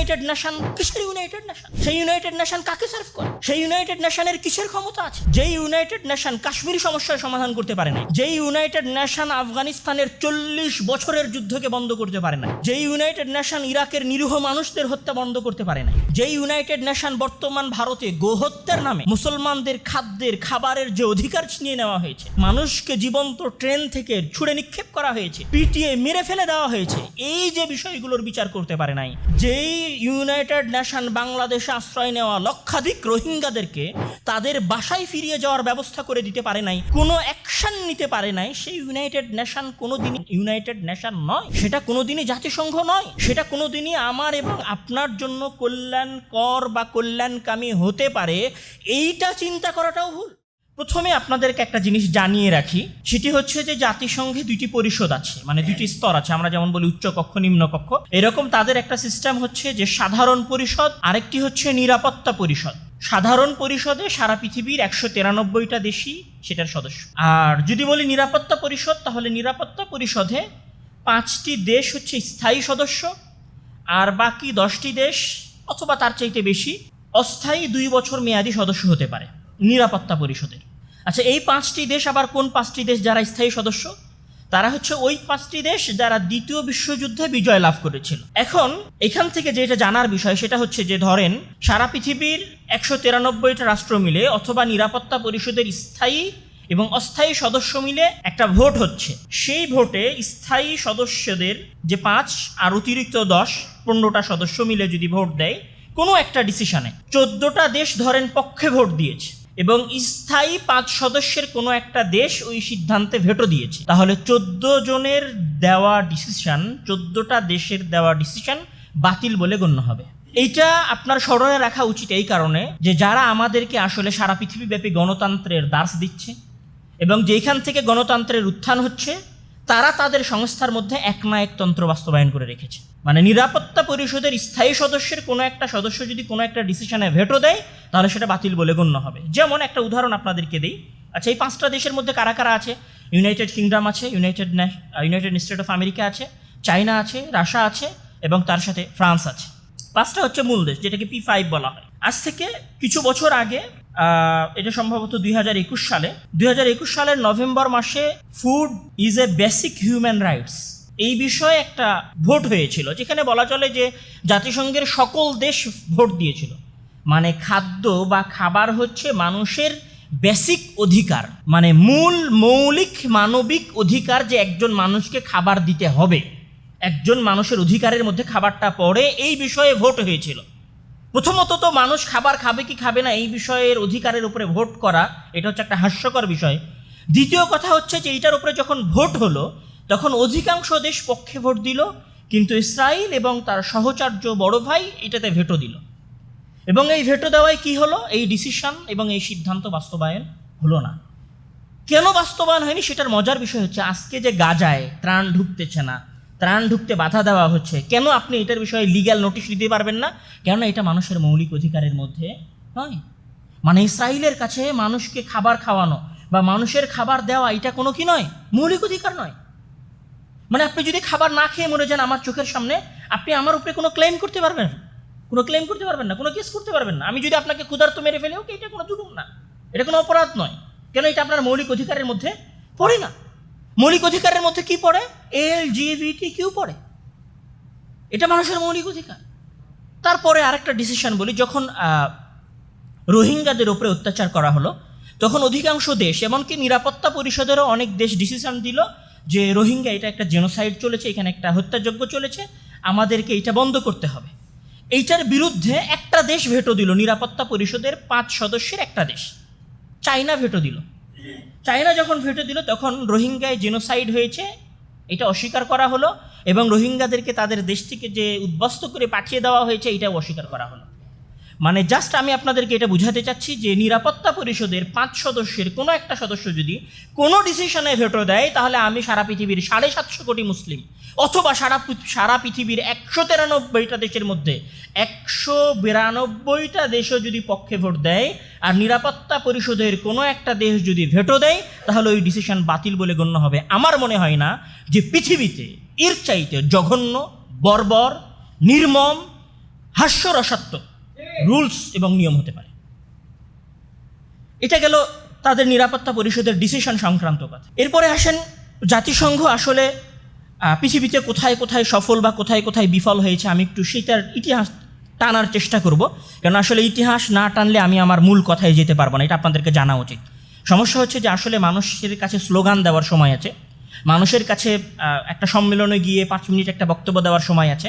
United nation কিসের united nation সেই united nation কাকে সার্ভ করে? সেই ইউনাইটেড নেশনের কিসের ক্ষমতা আছে? যেই ইউনাইটেড নেশন কাশ্মীর সমস্যার সমাধান করতে পারে না যেই ইউনাইটেড নেশন আফগানিস্তানের চল্লিশ বছরের যুদ্ধকে বন্ধ করতে পারে না যেই ইউনাইটেড নেশন ইরাকের নিরীহ মানুষদের হত্যা বন্ধ করতে পারে না যেই ইউনাইটেড নেশন বর্তমান ভারতে গোহত্যার নামে মুসলমানদের খাদ্যের, খাবারের যে অধিকার ছিনিয়ে নেওয়া হয়েছে, মানুষকে জীবন্ত ট্রেন থেকে ছুড়ে নিক্ষেপ করা হয়েছে, পিটিয়ে মেরে ফেলে দেওয়া হয়েছে, এই যে বিষয়গুলোর বিচার করতে পারে নাই, যেই ইউনাইটেড নেশন বাংলাদেশে আশ্রয় নেওয়া লক্ষাধিক রোহিঙ্গাদেরকে তাদের বাসায় ফিরিয়ে যাওয়ার ব্যবস্থা করে দিতে পারে নাই, কোনো অ্যাকশন নিতে পারে নাই, সেই ইউনাইটেড নেশন কোনোদিনই, ইউনাইটেড নেশন নয়, সেটা কোনোদিনই জাতিসংঘ নয়, সেটা কোনোদিনই আমার এবং আপনার জন্য কল্যাণকর বা কল্যাণকামী হতে পারে, এইটা চিন্তা করাটাও ভুল। প্রথমে আপনাদেরকে একটা জিনিস জানিয়ে রাখি সেটি হচ্ছে যে জাতিসংঘে দুইটি পরিষদ আছে মানে দুইটি স্তর আছে আমরা যেমন বলি উচ্চ কক্ষ নিম্ন কক্ষ। এরকম তাদের একটা সিস্টেম হচ্ছে যে সাধারণ পরিষদ আরেকটি হচ্ছে নিরাপত্তা পরিষদ। সাধারণ পরিষদে সারা পৃথিবীর একশো তিরানব্বইটা দেশই সেটার সদস্য। আর যদি বলি নিরাপত্তা পরিষদ তাহলে নিরাপত্তা পরিষদে পাঁচটি দেশ হচ্ছে স্থায়ী সদস্য আর বাকি দশটি দেশ অথবা তার চাইতে বেশি অস্থায়ী দুই বছর মেয়াদি সদস্য হতে পারে। নিরাপত্তা পরিষদের। আচ্ছা এই পাঁচটি দেশ আবার কোন পাঁচটি দেশ যারা স্থায়ী সদস্য? তারা হচ্ছে ওই পাঁচটি দেশ যারা দ্বিতীয় বিশ্বযুদ্ধে বিজয় লাভ করেছিল। এখন এখান থেকে যেটা জানার বিষয়, সেটা হচ্ছে যে ধরেন, সারা পৃথিবীর একশো তিরানব্বইটা রাষ্ট্র মিলে অথবা নিরাপত্তা পরিষদের স্থায়ী এবং অস্থায়ী সদস্য মিলে একটা ভোট হচ্ছে। সেই ভোটে স্থায়ী সদস্যদের যে পাঁচ আর অতিরিক্ত দশ, পনেরোটা সদস্য মিলে যদি ভোট দেয়, কোনো একটা ডিসিশনে চোদ্দটা দেশ ধরেন পক্ষে ভোট দিয়েছে। এবং স্থায়ী পাঁচ সদস্যের কোনো একটা দেশ ওই সিদ্ধান্তে ভেটো দিয়েছে। তাহলে চোদ্দ জনের দেওয়া ডিসিশন চোদ্দটা দেশের দেওয়া ডিসিশন বাতিল বলে গণ্য হবে। এইটা আপনার স্মরণে রাখা উচিত এই কারণে যে যারা আমাদেরকে আসলে সারা পৃথিবীব্যাপী গণতন্ত্রের দাস দিচ্ছে এবং যেখান থেকে গণতন্ত্রের উত্থান হচ্ছে তারা তাদের সংস্থার মধ্যে এক না এক তন্ত্র বাস্তবায়ন করে রেখেছে। মানে নিরাপত্তা পরিষদের স্থায়ী সদস্যের কোনো একটা সদস্য যদি কোনো একটা ডিসিশনে ভেটো দেয়, তাহলে সেটা বাতিল বলে গণ্য হবে। যেমন একটা উদাহরণ আপনাদেরকে দিই। আচ্ছা এই পাঁচটা দেশের মধ্যে কারা কারা আছে? ইউনাইটেড কিংডম আছে united united state of America আছে চায়না আছে রাশিয়া আছে, এবং তার সাথে ফ্রান্স আছে। পাঁচটা হচ্ছে মূল দেশ, যেটাকে পি ফাইভ বলা হয়। আজ থেকে কিছু বছর আগে এটা সম্ভবত দুই হাজার একুশ সালে। দুই হাজার একুশ সালের নভেম্বর মাসে food is a basic human rights. এই বিষয়ে একটা ভোট হয়েছিল, যেখানে বলা চলে যে জাতিসংঘের সকল দেশ ভোট দিয়েছিল। মানে খাদ্য বা খাবার হচ্ছে মানুষের বেসিক অধিকার। মানে মূল মৌলিক মানবিক অধিকার যে একজন মানুষকে খাবার দিতে হবে। একজন মানুষের অধিকারের মধ্যে খাবারটা পড়ে, এই বিষয়ে ভোট হয়েছিল। প্রথমত তো মানুষ খাবার খাবে কি খাবে না এই বিষয়ের অধিকারের উপরে ভোট করা, এটা হচ্ছে একটা হাস্যকর বিষয়। দ্বিতীয় কথা হচ্ছে যে এইটার উপরে যখন ভোট হলো, তখন অধিকাংশ দেশ পক্ষে ভোট দিল, কিন্তু ইসরায়েল এবং তার সহচার্য বড় ভাই এটাতে ভেটো দিল। এবং এই ভেটো দেওয়ায় কি হলো? এই ডিসিশন এবং এই সিদ্ধান্ত বাস্তবায়ন হলো না। কেন বাস্তবায়ন হয়নি? সেটার মজার বিষয় হচ্ছে আজকে যে গাজায় ত্রাণ ঢুকতেছে না ত্রাণ ঢুকতে বাধা দেওয়া হচ্ছে। কেন আপনি এটার বিষয়ে লিগ্যাল নোটিশ দিতে পারবেন না? কেননা এটা মানুষের মৌলিক অধিকারের মধ্যে নয়। মানে ইসরায়েলের কাছে মানুষকে খাবার খাওয়ানো বা মানুষের খাবার দেওয়া, এটা কোনো কি নয়? মৌলিক অধিকার নয়। মানে আপনি যদি খাবার না খেয়ে মরে যান আমার চোখের সামনে, আপনি আমার উপরে কোনো ক্লেম করতে পারবেন? কোনো ক্লেম করতে পারবেন না? কোনো কেস করতে পারবেন না? আমি যদি আপনাকে ক্ষুধার্ত মেরে ফেলে ওকে এটা কোনো জুলুম না। এটা কোনো অপরাধ নয়। কেন এটা আপনার মৌলিক অধিকারের মধ্যে পড়ে না? মৌলিক অধিকারের মধ্যে কি পড়ে? এল জিভিটি কিউ পড়ে। এটা মানুষের মৌলিক অধিকার। তারপরে আরেকটা ডিসিশন বলি, যখন রোহিঙ্গাদের উপরে অত্যাচার করা হলো, তখন অধিকাংশ দেশ, এমনকি নিরাপত্তা পরিষদেরও অনেক দেশ ডিসিশন দিল যে, রোহিঙ্গা এটা একটা জেনোসাইড চলেছে, এখানে একটা হত্যাযজ্ঞ চলেছে, আমাদেরকে এটা বন্ধ করতে হবে। এইটার বিরুদ্ধে একটা দেশ ভেটো দিল, নিরাপত্তা পরিষদের পাঁচ সদস্যের একটা দেশ। চায়না ভেটো দিল। চায়না যখন ভেটো দিল, তখন রোহিঙ্গায় জেনোসাইড হয়েছে। এটা অস্বীকার করা হলো এবং রোহিঙ্গাদেরকে তাদের দেশ থেকে যে উদ্বস্ত করে পাঠিয়ে দেওয়া হয়েছে, এটাও অস্বীকার করা হলো। মানে জাস্ট আমি আপনাদেরকে এটা বুঝাতে চাচ্ছি যে নিরাপত্তা পরিষদের পাঁচ সদস্যের কোনো একটা সদস্য যদি কোনো ডিসিশনে ভেটো দেয়, তাহলে আমি সারা পৃথিবীর সাড়ে সাতশো কোটি মুসলিম অথবা সারা সারা পৃথিবীর একশো তিরানব্বইটা দেশের মধ্যে একশো বিরানব্বইটা দেশও যদি পক্ষে ভোট দেয় আর নিরাপত্তা পরিষদের কোনো একটা দেশ যদি ভেটো দেয়, তাহলে ওই ডিসিশন বাতিল বলে গণ্য হবে। আমার মনে হয় না যে পৃথিবীতে এর চাইতে জঘন্য, বর্বর, নির্মম, হাস্যরসাত্মক রুলস এবং নিয়ম হতে পারে। এটা গেল তাদের নিরাপত্তা পরিষদের ডিসিশন সংক্রান্ত কথা। এরপরে আসেন, জাতিসংঘ আসলে পৃথিবীতে কোথায় কোথায় সফল বা কোথায় কোথায় বিফল হয়েছে, আমি একটু সেটার ইতিহাস টানার চেষ্টা করব। কারণ আসলে ইতিহাস না টানলে আমি আমার মূল কথায় যেতে পারব না, এটা আপনাদেরকে জানা উচিত। সমস্যা হচ্ছে যে আসলে মানুষের কাছে স্লোগান দেওয়ার সময় আছে। মানুষের কাছে একটা সম্মেলনে গিয়ে পাঁচ মিনিট একটা বক্তব্য দেওয়ার সময় আছে।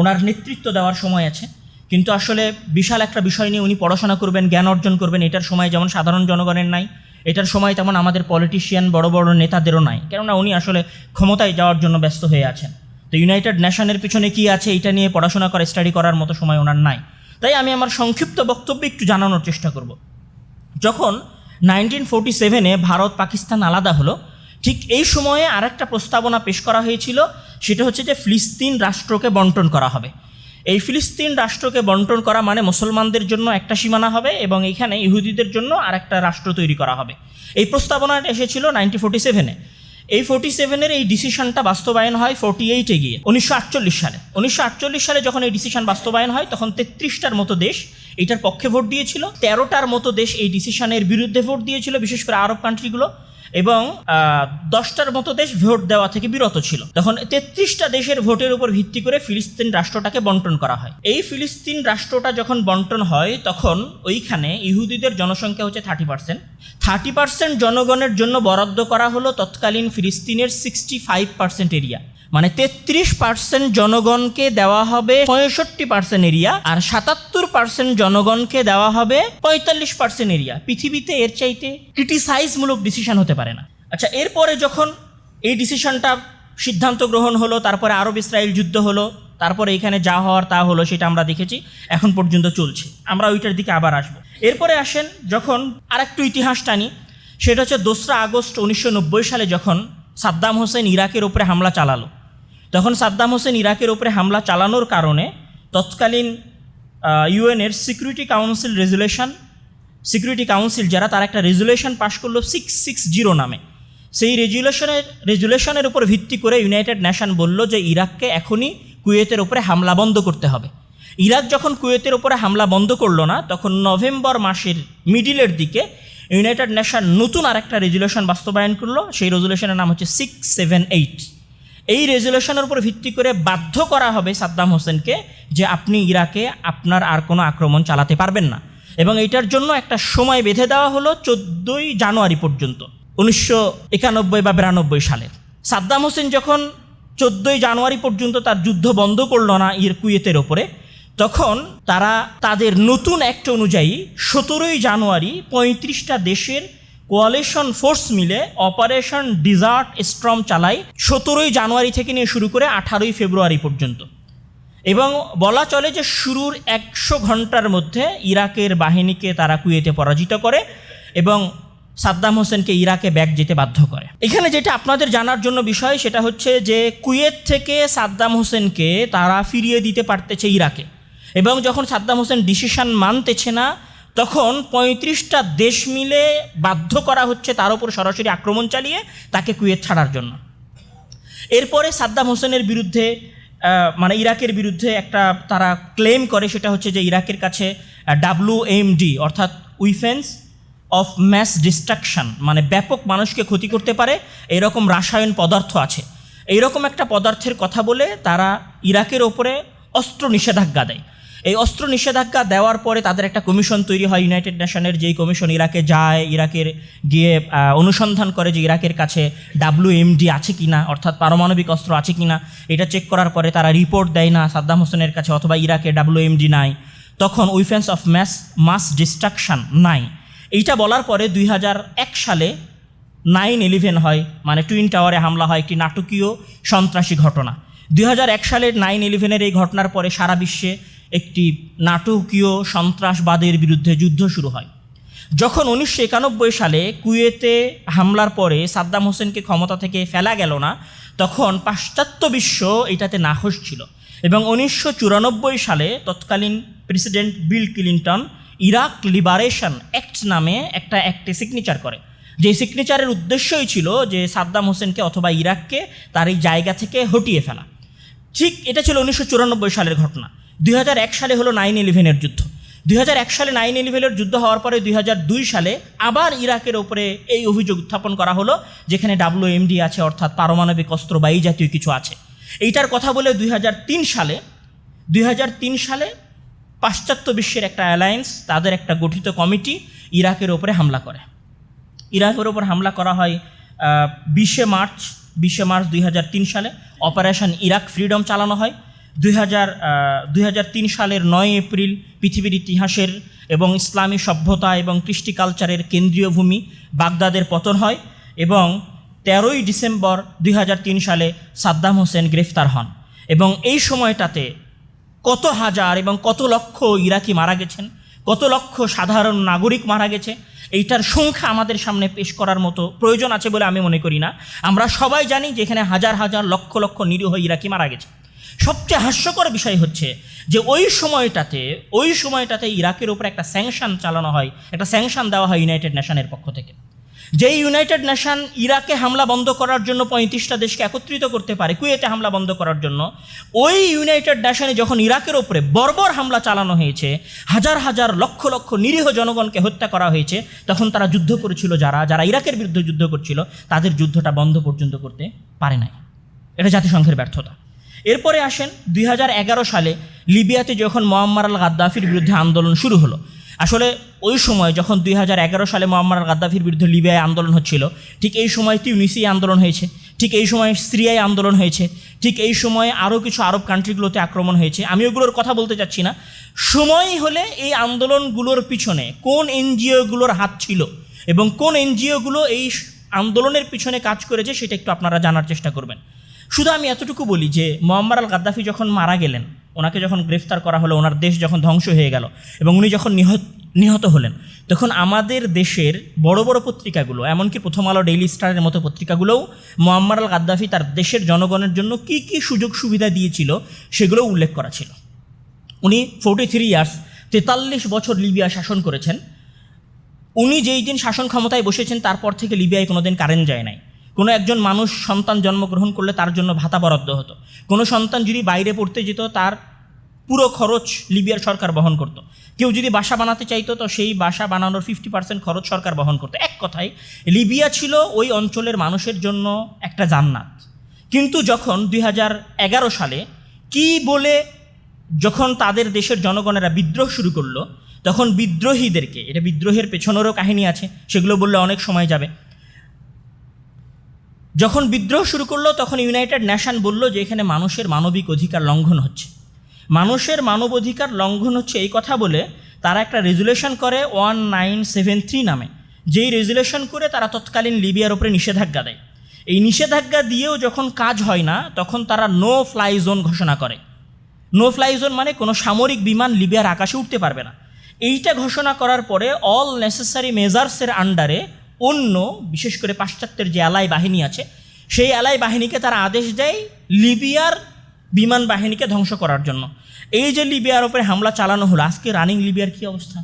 ওনার নেতৃত্ব দেওয়ার সময় আছে। কিন্তু আসলে বিশাল একটা বিষয় নিয়ে উনি পড়াশোনা করবেন, জ্ঞান অর্জন করবেন, এটার সময় যেমন সাধারণ জনগণের নাই, এটার সময় তেমন আমাদের পলিটিশিয়ান বড় বড় নেতাদেরও নাই। কেননা উনি আসলে ক্ষমতায় যাওয়ার জন্য ব্যস্ত হয়ে আছেন। তো ইউনাইটেড নেশনের পিছনে কি আছে এটা নিয়ে পড়াশোনা করা স্টাডি করার মতো সময় ওনার নাই। তাই আমি আমার সংক্ষিপ্ত বক্তব্য একটু জানানোর চেষ্টা করব। যখন নাইনটিন ফোরটি সেভেনে ভারত পাকিস্তান আলাদা হলো, ঠিক এই সময়ে আরেকটা প্রস্তাবনা পেশ করা হয়েছিল, সেটা হচ্ছে যে ফিলিস্তিন রাষ্ট্রকে বন্টন করা হবে। এই ফিলিস্তিন রাষ্ট্রকে বন্টন করা মানে মুসলমানদের জন্য একটা সীমানা হবে এবং এখানে ইহুদিদের জন্য আরেকটা রাষ্ট্র তৈরি করা হবে। এই প্রস্তাবনাটা এসেছিল নাইনটিন ফোর্টি সেভেনে এই ফোর্টি সেভেনের এই ডিসিশনটা বাস্তবায়ন হয় ফোর্টি এইটে গিয়ে, উনিশশো আটচল্লিশ সালে। উনিশশো আটচল্লিশ সালে যখন এই ডিসিশন বাস্তবায়ন হয়, তখন তেত্রিশটার মতো দেশ এটার পক্ষে ভোট দিয়েছিল। তেরোটার মতো দেশ এই ডিসিশনের বিরুদ্ধে ভোট দিয়েছিল, বিশেষ করে আরব কান্ট্রিগুলো এবং দশটার মতো দেশ ভোট দেওয়া থেকে বিরত ছিল। তখন তেত্রিশটা দেশের ভোটের উপর ভিত্তি করে ফিলিস্তিন রাষ্ট্রটাকে বন্টন করা হয়। এই ফিলিস্তিন রাষ্ট্রটা যখন বন্টন হয়, তখন ওইখানে ইহুদিদের জনসংখ্যা হচ্ছে থার্টি পার্সেন্ট। থার্টি পার্সেন্ট জনগণের জন্য বরাদ্দ করা হলো তৎকালীন ফিলিস্তিনের সিক্সটি ফাইভ পার্সেন্ট এরিয়া। মানে তেত্রিশ পার্সেন্ট জনগণকে দেওয়া হবে পঁয়ষট্টি পার্সেন্ট এরিয়া আর সাতাত্তর পার্সেন্ট জনগণকে দেওয়া হবে পঁয়তাল্লিশ পার্সেন্ট এরিয়া। পৃথিবীতে এর চাইতে ক্রিটিসাইজমূলক ডিসিশন হতে পারে না। আচ্ছা এরপরে যখন এই ডিসিশনটা সিদ্ধান্ত গ্রহণ হলো, তারপরে আরব ইসরায়েল যুদ্ধ হলো, তারপরে এখানে যা হওয়ার তা হলো, সেটা আমরা দেখেছি, এখন পর্যন্ত চলছে। আমরা ওইটার দিকে আবার আসব। এরপরে আসেন যখন আরেকটু ইতিহাস টানি, সেটা হচ্ছে দোসরা আগস্ট উনিশশো নব্বই সালে যখন সাদ্দাম হোসেন ইরাকের ওপরে হামলা চালালো। তখন সাদ্দাম হোসেন ইরাকের ওপরে হামলা চালানোর কারণে তৎকালীন ইউএনের security council resolution security council যারা, তারা একটা রেজুলেশন পাশ করল সিক্স সিক্স জিরো নামে। সেই রেজুলেশনের রেজুলেশনের উপর ভিত্তি করে ইউনাইটেড নেশন বলল যে ইরাককে এখনই কুয়েতের উপরে হামলা বন্ধ করতে হবে। ইরাক যখন কুয়েতের উপরে হামলা বন্ধ করল না, তখন নভেম্বর মাসের মিডিলের দিকে ইউনাইটেড নেশন নতুন আরেকটা রেজুলেশন বাস্তবায়ন করল। সেই রেজুলেশনের নাম হচ্ছে সিক্স সেভেন এইট এই রেজুলেশনের উপর ভিত্তি করে বাধ্য করা হবে সাদ্দাম হোসেনকে যে আপনি ইরাকে আপনার আর কোনো আক্রমণ চালাতে পারবেন না। এবং এইটার জন্য একটা সময় বেঁধে দেওয়া হলো চোদ্দোই জানুয়ারি পর্যন্ত, উনিশশো একানব্বই বা বিরানব্বই সালে। সাদ্দাম হোসেন যখন চোদ্দোই জানুয়ারি পর্যন্ত তার যুদ্ধ বন্ধ করল না ইর কুয়েতের ওপরে, তখন তারা তাদের নতুন অ্যাক্ট অনুযায়ী সতেরোই জানুয়ারি পঁয়ত্রিশটা দেশের কোয়ালিশন ফোর্স মিলে অপারেশন ডিজার্ট স্ট্রম চালায় সতেরোই জানুয়ারি থেকে নিয়ে শুরু করে আঠারোই ফেব্রুয়ারি পর্যন্ত। এবং বলা চলে যে শুরুর একশো ঘণ্টার মধ্যে ইরাকের বাহিনীকে তারা কুয়েতে পরাজিত করে এবং সাদ্দাম হোসেনকে ইরাকে ব্যাক যেতে বাধ্য করে। এখানে যেটা আপনাদের জানার জন্য বিষয় সেটা হচ্ছে যে কুয়েত থেকে সাদ্দাম হোসেনকে তারা ফিরিয়ে দিতে পারতেছে ইরাকে। এবং যখন সাদ্দাম হোসেন ডিসিশন মানতেছে না তখন পঁয়ত্রিশটা দেশ মিলে বাধ্য করা হচ্ছে তার উপর সরাসরি আক্রমণ চালিয়ে তাকে কুয়েত ছাড়ার জন্য। এরপরে সাদ্দাম হোসেনের বিরুদ্ধে মানে ইরাকের বিরুদ্ধে একটা তারা ক্লেম করে, সেটা হচ্ছে যে ইরাকের কাছে ডাব্লু এমডি অর্থাৎ উইফেন্স অফ ম্যাস ডিস্ট্রাকশন মানে ব্যাপক মানুষকে ক্ষতি করতে পারে, এরকম রাসায়ন পদার্থ আছে। এইরকম একটা পদার্থের কথা বলে তারা ইরাকের ওপরে অস্ত্র নিষেধাজ্ঞা দেয়। এই অস্ত্র নিষেধাজ্ঞা দেওয়ার পরে তাদের একটা কমিশন তৈরি হয় ইউনাইটেড নেশনের যেই কমিশন ইরাকে যায়, ইরাকের গিয়ে অনুসন্ধান করে যে ইরাকের কাছে ডাব্লিউএমডি আছে কি না অর্থাৎ পারমাণবিক অস্ত্র আছে কি না এটা চেক করার পরে তারা রিপোর্ট দেয় না, সাদ্দাম হোসেনের কাছে অথবা ইরাকে ডাব্লিউএমডি নাই। তখন weapons of mass mass destruction নাই। এইটা বলার পরে দুই সালে নাইন ইলেভেন হয় মানে টুইন টাওয়ারে হামলা হয় একটি নাটকীয় সন্ত্রাসী ঘটনা। দুই সালের নাইন ইলেভেনের এই ঘটনার পরে সারা বিশ্বে একটি নাটকীয় সন্ত্রাসবাদের বিরুদ্ধে যুদ্ধ শুরু হয়। যখন উনিশশো একানব্বই সালে কুয়েতে হামলার পরে সাদ্দাম হোসেনকে ক্ষমতা থেকে ফেলা গেল না, তখন পাশ্চাত্য বিশ্ব এটাতে নাখোশ ছিল এবং উনিশশো চুরানব্বই সালে তৎকালীন president bill Clinton Iraq liberation act নামে একটা অ্যাক্টে সিগনেচার করে। যে সিগনেচারের উদ্দেশ্যই ছিল যে সাদ্দাম হোসেনকে অথবা ইরাককে তার এই জায়গা থেকে হটিয়ে ফেলা। ঠিক এটা ছিল উনিশশো চুরানব্বই সালের ঘটনা। দুই হাজার এক সালে হলো নাইন ইলেভেনের যুদ্ধ। দুই হাজার এক সালে নাইন ইলেভেনের যুদ্ধ হওয়ার পরে দুই হাজার দুই সালে আবার ইরাকের ওপরে এই অভিযোগ উত্থাপন করা হলো, যেখানে ডাব্লিউএমডি আছে, অর্থাৎ পারমাণবিক অস্ত্র বা এই জাতীয় কিছু আছে। এইটার কথা বলে দুই হাজার তিন সালে, দুই হাজার তিন সালে পাশ্চাত্য বিশ্বের একটা অ্যালায়েন্স তাদের একটা গঠিত কমিটি ইরাকের ওপরে হামলা করে। ইরাকের ওপর হামলা করা হয় বিশে মার্চ বিশে মার্চ দুই হাজার তিন সালে। অপারেশন ইরাক ফ্রিডম চালানো হয়। দুই হাজার দুই সালের নয় এপ্রিল পৃথিবীর ইতিহাসের এবং ইসলামী সভ্যতা এবং কৃষ্টি কালচারের কেন্দ্রীয় ভূমি বাগদাদের পতন হয় এবং তেরোই ডিসেম্বর দুই হাজার তিন সালে সাদ্দাম হোসেন গ্রেফতার হন। এবং এই সময়টাতে কত হাজার এবং কত লক্ষ ইরাকি মারা গেছেন, কত লক্ষ সাধারণ নাগরিক মারা গেছে, এইটার সংখ্যা আমাদের সামনে পেশ করার মতো প্রয়োজন আছে বলে আমি মনে করি না। আমরা সবাই জানি যে এখানে হাজার হাজার লক্ষ লক্ষ নিরীহ ইরাকি মারা গেছে। সবচেয়ে হাস্যকর বিষয় হচ্ছে যে ওই সময়টাতে ওই সময়টাতে ইরাকের উপর একটা স্যাংশন চালানো হয়, একটা স্যাংশন দেওয়া হয় ইউনাইটেড নেশনের পক্ষ থেকে। যেই ইউনাইটেড নেশন ইরাকে হামলা বন্ধ করার জন্য পঁয়ত্রিশটা দেশকে একত্রিত করতে পারে, কুয়েতে হামলা বন্ধ করার জন্য, ওই ইউনাইটেড নেশনে যখন ইরাকের ওপরে বর্বর হামলা চালানো হয়েছে, হাজার হাজার লক্ষ লক্ষ নিরীহ জনগণকে হত্যা করা হয়েছে, তখন তারা যুদ্ধ করেছিল যারা যারা ইরাকের বিরুদ্ধে যুদ্ধ করছিল, তাদের যুদ্ধটা বন্ধ পর্যন্ত করতে পারে নাই। এটা জাতিসংঘের ব্যর্থতা। এরপরে আসেন দুই হাজার এগারো সালে লিবিয়াতে যখন মোয়াম্মার আল গাদ্দাফির বিরুদ্ধে আন্দোলন শুরু হলো। আসলে ওই সময় যখন দুই হাজার এগারো সালে মোহাম্মদ আল গাদ্দাফির বিরুদ্ধে লিবিয়ায় আন্দোলন হচ্ছিল, ঠিক এই সময় তিউনিসিয়ায় আন্দোলন হয়েছে, ঠিক এই সময় সিরিয়ায় আন্দোলন হয়েছে, ঠিক এই সময়ে আরও কিছু আরব কান্ট্রিগুলোতে আক্রমণ হয়েছে। আমি ওগুলোর কথা বলতে চাচ্ছি না। সময় হলে এই আন্দোলনগুলোর পিছনে কোন এনজিওগুলোর হাত ছিল এবং কোন এনজিওগুলো এই আন্দোলনের পিছনে কাজ করেছে সেটা একটু আপনারা জানার চেষ্টা করবেন। শুধু আমি এতটুকু বলি যে মোহাম্মদ আল গাদ্দাফি যখন মারা গেলেন, ওনাকে যখন গ্রেফতার করা হলো, ওনার দেশ যখন ধ্বংস হয়ে গেল এবং উনি যখন নিহত নিহত হলেন, তখন আমাদের দেশের বড় বড় পত্রিকাগুলো, এমনকি প্রথম আলো ডেইলি স্টারের মতো পত্রিকাগুলোও মোহাম্মদ আল গাদ্দাফি তার দেশের জনগণের জন্য কি কি সুযোগ সুবিধা দিয়েছিল, সেগুলো উল্লেখ করা ছিল। উনি ফোর্টি থ্রি ইয়ার্স তেতাল্লিশ বছর লিবিয়া শাসন করেছেন। উনি যেই দিন শাসন ক্ষমতায় বসেছেন, তারপর থেকে লিবিয়ায় কোনোদিন কারেন্ট যায় নাই। কোনো একজন মানুষ সন্তান জন্মগ্রহণ করলে তার জন্য ভাতা বরাদ্দ হতো। কোনো সন্তান যদি বাইরে পড়তে যেত, তার পুরো খরচ লিবিয়ার সরকার বহন করত। কেউ যদি বাসা বানাতে চাইতো, তো সেই বাসা বানানোর ফিফটি পার্সেন্ট খরচ সরকার বহন করতো। এক কথায়, লিবিয়া ছিল ওই অঞ্চলের মানুষের জন্য একটা জান্নাত। কিন্তু যখন দুই হাজার এগারো সালে কি বলে যখন তাদের দেশের জনগণেরা বিদ্রোহ শুরু করল, তখন বিদ্রোহীদেরকে, এটা বিদ্রোহের পেছনেরও কাহিনী আছে, সেগুলো বললে অনেক সময় যাবে যখন বিদ্রোহ শুরু করল, তখন ইউনাইটেড নেশন বলল যে, এখানে মানুষের মানবিক অধিকার লঙ্ঘন হচ্ছে। মানুষের মানব অধিকার লঙ্ঘন হচ্ছে এই কথা বলে তারা একটা রেজুলেশন করে ওয়ান নাইন সেভেন থ্রি নামে। যেই রেজুলেশন করে তারা তৎকালীন লিবিয়ার ওপরে নিষেধাজ্ঞা দেয়। এই নিষেধাজ্ঞা দিয়েও যখন কাজ হয় না, তখন তারা নো ফ্লাই জোন ঘোষণা করে। নো ফ্লাই জোন মানে কোনো সামরিক বিমান লিবিয়ার আকাশে উঠতে পারবে না। এইটা ঘোষণা করার পরে অল নেসেসারি মেজার্সের আন্ডারে অন্য, বিশেষ করে পাশ্চাত্যের যে অ্যালাই বাহিনী আছে, সেই অ্যালাই বাহিনীকে তারা আদেশ দেয় লিবিয়ার বিমান বাহিনীকে ধ্বংস করার জন্য। এই যে লিবিয়ার ওপরে হামলা চালানো হলো, আজকে রানিং লিবিয়ার কী অবস্থা?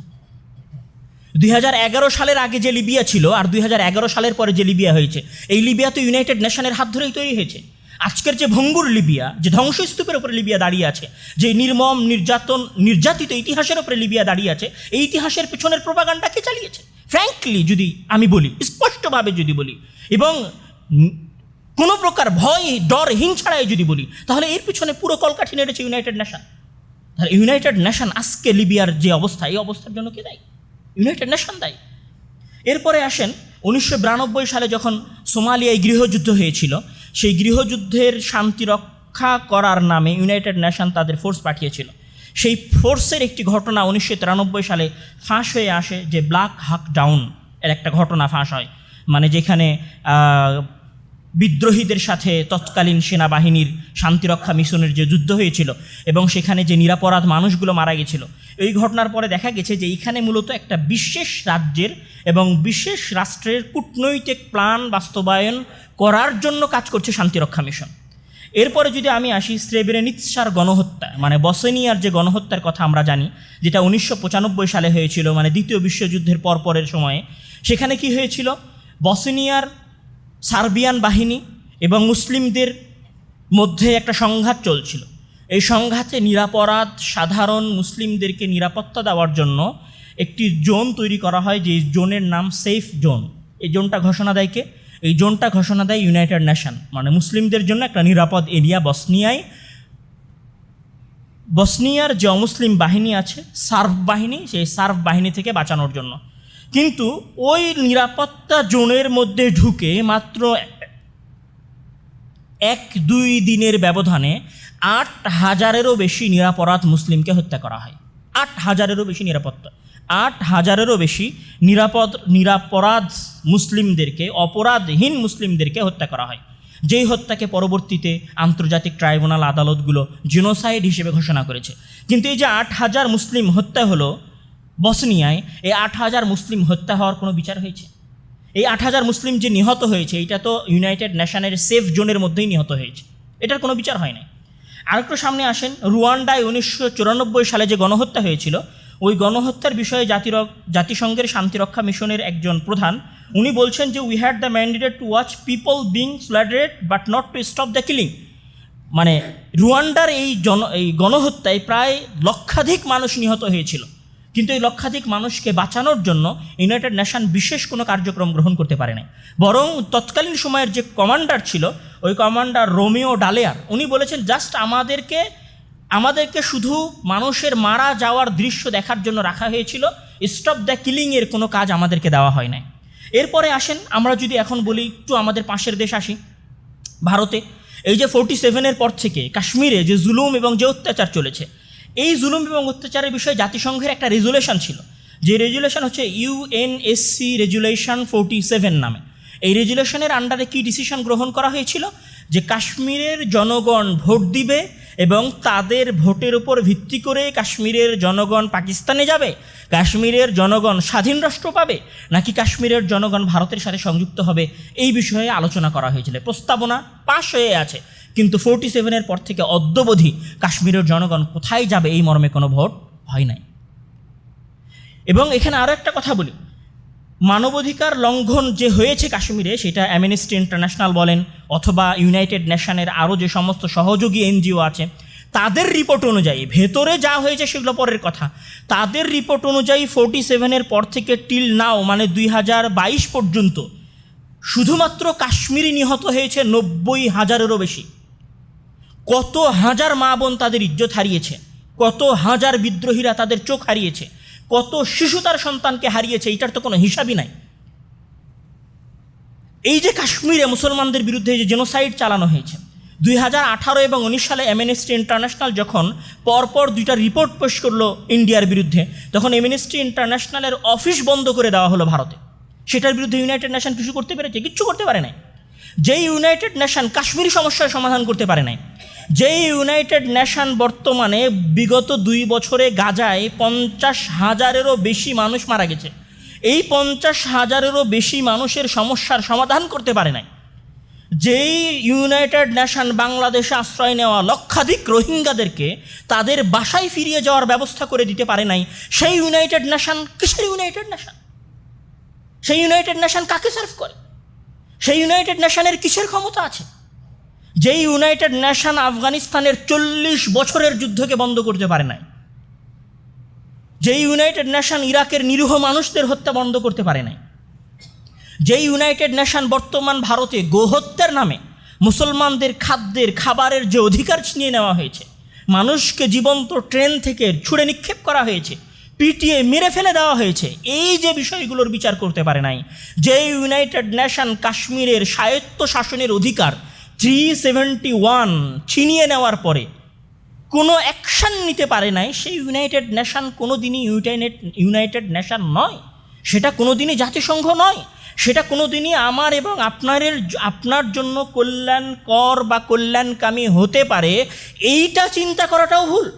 দুই হাজার এগারো সালের আগে যে লিবিয়া ছিল আর দুই হাজার এগারো সালের পরে যে লিবিয়া হয়েছে, এই লিবিয়া তো ইউনাইটেড নেশনের হাত ধরেই তৈরি হয়েছে। আজকের যে ভঙ্গুর লিবিয়া, যে ধ্বংসস্তূপের উপরে লিবিয়া দাঁড়িয়ে আছে, যে নির্মম, নির্যাতন, নির্যাতিত ইতিহাসের উপরে লিবিয়া দাঁড়িয়ে আছে, এই ইতিহাসের পেছনের প্রপাগান্ডা কে চালিয়েছে? ফ্র্যাঙ্কলি যদি আমি বলি, স্পষ্টভাবে যদি বলি, এবং কোনো প্রকার ভয়, ডর হিং ছাড়াই যদি বলি, তাহলে এর পিছনে পুরো কলকাঠি নেড়েছে ইউনাইটেড নেশন তাহলে ইউনাইটেড নেশন আজকে লিবিয়ার যে অবস্থা, এই অবস্থার জন্য কে দেয়? ইউনাইটেড নেশন দেয়। এরপরে আসেন উনিশশো বিরানব্বই সালে যখন সোমালিয়ায় গৃহযুদ্ধ হয়েছিল, সেই গৃহযুদ্ধের শান্তি রক্ষা করার নামে ইউনাইটেড নেশন তাদের ফোর্স পাঠিয়েছিল। সেই ফোর্সের একটি ঘটনা উনিশশো তিরানব্বই সালে ফাঁস হয়ে আসে যে ব্ল্যাক হাক ডাউন এর একটা ঘটনা ফাঁস হয়। মানে যেখানে বিদ্রোহীদের সাথে তৎকালীন সেনাবাহিনীর শান্তিরক্ষা মিশনের যে যুদ্ধ হয়েছিল এবং সেখানে যে নিরাপরাধ মানুষগুলো মারা গেছিল, এই ঘটনার পরে দেখা গেছে যে এইখানে মূলত একটা বিশেষ রাজ্যের এবং বিশেষ রাষ্ট্রের কূটনৈতিক প্ল্যান বাস্তবায়ন করার জন্য কাজ করছে শান্তিরক্ষা মিশন এরপরে যদি আমি আসি স্ত্রেবেরেনিৎসার গণহত্যা মানে বসেনিয়ার যে গণহত্যার কথা আমরা জানি, যেটা উনিশশো পঁচানব্বই সালে হয়েছিল মানে দ্বিতীয় বিশ্বযুদ্ধের পরপরের সময়ে, সেখানে কি হয়েছিল? বসেনিয়ার সার্বিয়ান বাহিনী এবং মুসলিমদের মধ্যে একটা সংঘাত চলছিল। এই সংঘাতে নিরাপরাধ, সাধারণ মুসলিমদেরকে নিরাপত্তা দেওয়ার জন্য একটি জোন তৈরি করা হয়, যে জোনের নাম সেফ জোন। এই জোনটা ঘোষণা দেয় কে? এই জোনটা ঘোষণা দেয় ইউনাইটেড নেশন মানে মুসলিমদের জন্য একটা নিরাপদ এরিয়া বসনিয়ায়। বসনিয়ার যে অমুসলিম বাহিনী আছে, সার্ফ বাহিনী, সেই সার্ফ বাহিনী থেকে বাঁচানোর জন্য। কিন্তু ওই নিরাপত্তা জোনের মধ্যে ঢুকে মাত্র এক দুই দিনের ব্যবধানে আট হাজারেরও বেশি নিরাপরাধ মুসলিমকে হত্যা করা হয়। আট হাজারেরও বেশি নিরাপত্তা। আট হাজারেরও বেশি নিরাপদ, নিরাপরাধ মুসলিমদেরকে, অপরাধহীন মুসলিমদেরকে হত্যা করা হয়। যেই হত্যাকে পরবর্তীতে আন্তর্জাতিক ট্রাইব্যুনাল আদালতগুলো জিনোসাইড হিসেবে ঘোষণা করেছে। কিন্তু এই যে আট হাজার মুসলিম হত্যা হলো বসনিয়ায়, এই আট হাজার মুসলিম হত্যা হওয়ার কোনো বিচার হয়েছে? এই আট হাজার মুসলিম যে নিহত হয়েছে, এটা তো ইউনাইটেড নেশনের সেফ জোনের মধ্যেই নিহত হয়েছে। এটার কোনো বিচার হয় নাই। আরেকটু সামনে আসেন, রুয়ান্ডায় উনিশশো চুরানব্বই সালে যে গণহত্যা হয়েছিল ওই গণহত্যার বিষয়ে জাতির জাতিসংঘের শান্তিরক্ষা মিশনের একজন প্রধান, উনি বলছেন যে we had the mandated to watch people being slaughtered but not to stop the killing মানে রুয়ান্ডার এই জন, এই গণহত্যায় প্রায় লক্ষাধিক মানুষ নিহত হয়েছিল। কিন্তু এই লক্ষাধিক মানুষকে বাঁচানোর জন্য ইউনাইটেড নেশন বিশেষ কোনো কার্যক্রম গ্রহণ করতে পারে নাই। বরং তৎকালীন সময়ের যে কমান্ডার ছিল, ওই কমান্ডার রোমিও ডালেয়ার, উনি বলেছেন, জাস্ট আমাদেরকে আমাদেরকে শুধু মানুষের মারা যাওয়ার দৃশ্য দেখার জন্য রাখা হয়েছিল স্টপ দ্য কিলিংয়ের কোনো কাজ আমাদেরকে দেওয়া হয় নাই। এরপরে আসেন, আমরা যদি এখন বলি, একটু আমাদের পাশের দেশ আসি, ভারতে। এই যে ফোরটি সেভেনের পর থেকে কাশ্মীরে যে জুলুম এবং যে অত্যাচার চলেছে, এই জুলুম এবং অত্যাচারের বিষয়ে জাতিসংঘের একটা রেজুলেশন ছিল। যে রেজুলেশন হচ্ছে ইউএনএসসি রেজুলেশন ফোরটি সেভেন নামে। এই রেজুলেশনের আন্ডারে কি ডিসিশন গ্রহণ করা হয়েছিল? যে কাশ্মীরের জনগণ ভোট দিবে এবং তাদের ভোটের উপর ভিত্তি করে কাশ্মীরের জনগণ পাকিস্তানে যাবে, কাশ্মীরের জনগণ স্বাধীন রাষ্ট্র পাবে, নাকি কাশ্মীরের জনগণ ভারতের সাথে সংযুক্ত হবে? এই বিষয়ে আলোচনা করা হয়েছিল। প্রস্তাবনা পাশ হয়ে আছে। কিন্তু ফোরটি সেভেনের পর থেকে অদ্যবধি কাশ্মীরের জনগণ কোথায় যাবে এই মর্মে কোনো ভোট হয় নাই। এবং এখানে আরও একটা কথা বলি। মানবাধিকার লঙ্ঘন যে হয়েছে কাশ্মীরে, সেটা অ্যামনেস্টি ইন্টারন্যাশনাল বলেন অথবা ইউনাইটেড নেশনের আরও যে সমস্ত সহযোগী এনজিও আছে, তাদের রিপোর্ট অনুযায়ী, ভেতরে যা হয়েছে সেগুলো পরের কথা, তাদের রিপোর্ট অনুযায়ী ফোর্টি সেভেনের পর থেকে টিল নাও মানে দুই হাজার বাইশ পর্যন্ত, শুধুমাত্র কাশ্মীরি নিহত হয়েছে নব্বই হাজারেরও বেশি। কত হাজার মা বোন তাদের ইজ্জত হারিয়েছে, কত হাজার বিদ্রোহীরা তাদের চোখ হারিয়েছে কত শিশু তার সন্তানকে হারিয়েছে, এটার তো কোনো হিসাবই নাই। এই যে কাশ্মীরে মুসলমানদের বিরুদ্ধে যে জেনোসাইড চালানো হয়েছে, দুই হাজার আঠারো এবং উনিশ সালে এমএনএসটি ইন্টারন্যাশনাল যখন পরপর দুইটা রিপোর্ট পেশ করল ইন্ডিয়ার বিরুদ্ধে, তখন এমএনএসটি ইন্টারন্যাশনালের অফিস বন্ধ করে দেওয়া হলো ভারতে। সেটার বিরুদ্ধে ইউনাইটেড নেশন কিছু করতে পেরেছে? কিচ্ছু করতে পারে নাই। যেই ইউনাইটেড নেশন কাশ্মীরি সমস্যার সমাধান করতে পারে নাই যেই ইউনাইটেড নেশন বর্তমানে বিগত দুই বছরে গাজায় পঞ্চাশ হাজারেরও বেশি মানুষ মারা গেছে। এই পঞ্চাশ হাজারেরও বেশি মানুষের সমস্যার সমাধান করতে পারে নাই। যেই ইউনাইটেড নেশন বাংলাদেশে আশ্রয় নেওয়া লক্ষাধিক রোহিঙ্গাদেরকে তাদের বাসায় ফিরিয়ে যাওয়ার ব্যবস্থা করে দিতে পারে নাই, সেই ইউনাইটেড নেশন কিসের ইউনাইটেড নেশন? সেই ইউনাইটেড নেশন কাকে সার্ভ করে? সেই ইউনাইটেড নেশনের কিসের ক্ষমতা আছে? যেই ইউনাইটেড নেশন আফগানিস্তানের চল্লিশ বছরের যুদ্ধকে বন্ধ করতে পারে নাই, যেই ইউনাইটেড নেশন ইরাকের নিরীহ মানুষদের হত্যা বন্ধ করতে পারে নাই, যেই ইউনাইটেড নেশন বর্তমান ভারতে গোহত্যার নামে মুসলমানদের খাদ্যের, খাবারের যে অধিকার ছিনিয়ে নেওয়া হয়েছে, মানুষকে জীবন্ত ট্রেন থেকে ছুড়ে নিক্ষেপ করা হয়েছে, পিটিয়ে মেরে ফেলে দেওয়া হয়েছে, এই যে বিষয়গুলোর বিচার করতে পারে নাই যে ইউনাইটেড নেশন কাশ্মীরের স্বায়ত্ত শাসনের অধিকার থ্রি সেভেন্টি ওয়ান ছিনিয়ে নেওয়ার পরে কোনো অ্যাকশান নিতে পারে নাই সেই ইউনাইটেড নেশান কোনো দিনই ইউনাইটেড ইউনাইটেড নেশান নয়। সেটা কোনো দিনই জাতিসংঘ নয়। সেটা কোনো দিনই আমার এবং আপনারের, আপনার জন্য কল্যাণকর বা কল্যাণকামী হতে পারে। এইটা চিন্তা করাটাও ভুল।